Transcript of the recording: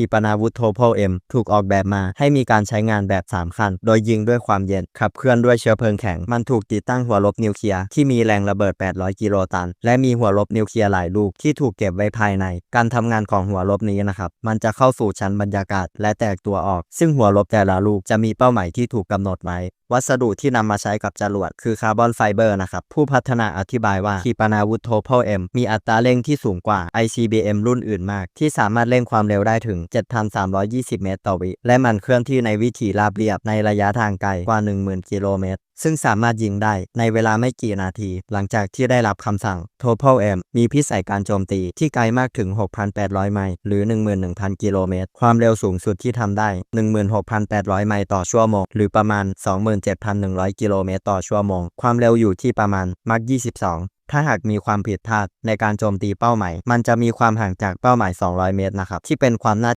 ขีปนาวุธโทโพเอ็มถูกออกแบบมาให้มีการใช้งานแบบ 3 คัน โดยยิงด้วยความเย็น ขับเคลื่อนด้วยเชื้อเพลิงแข็ง มันถูกติดตั้งหัวลบนิวเคลียร์ที่มีแรงระเบิด 800 กิโลตัน และมีหัวลบนิวเคลียร์หลายลูกที่ถูกเก็บไว้ภายใน การทำงานของหัวลบนี้นะครับ มันจะเข้าสู่ชั้นบรรยากาศ และแตกตัวออก ซึ่งหัวลบแต่ละลูกจะมีเป้าหมายที่ถูกกำหนดไว้วัสดุที่นำมาใช้กับจรวดคือคาร์บอนไฟเบอร์นะครับ ผู้พัฒนาอธิบายว่าขีปนาวุธโทโพเอ็มมีอัตราเร่งที่สูงกว่า ICBM รุ่นอื่นมาก ที่สามารถเร่งความเร็วได้ถึง7,320 เมตรต่อวิ และมันเคลื่อนที่ในวิถีราบเรียบในระยะทางไกลกว่า 10,000 กิโลเมตร ซึ่งสามารถยิงได้ในเวลาไม่กี่นาที หลังจากที่ได้รับคำสั่ง t o p o M มีพิสัยการโจมตีที่ไกลมากถึง 6,800 ไมล์หรือ 11,000 กิโลเมตร ความเร็วสูงสุดที่ทำได้ 16,800 ไมล์ต่อชั่วโมง หรือประมาณ 27,100 กิโลเมตรต่อชั่วโมง ความเร็วอยู่ที่ประมาณมัก22ถ้าหากมีความผิดพลาดในการโจมตีเป้าหมาย มันจะมีความห่างจากเป้าหมาย 200 เมตรนะครับ ที่เป็นความน่า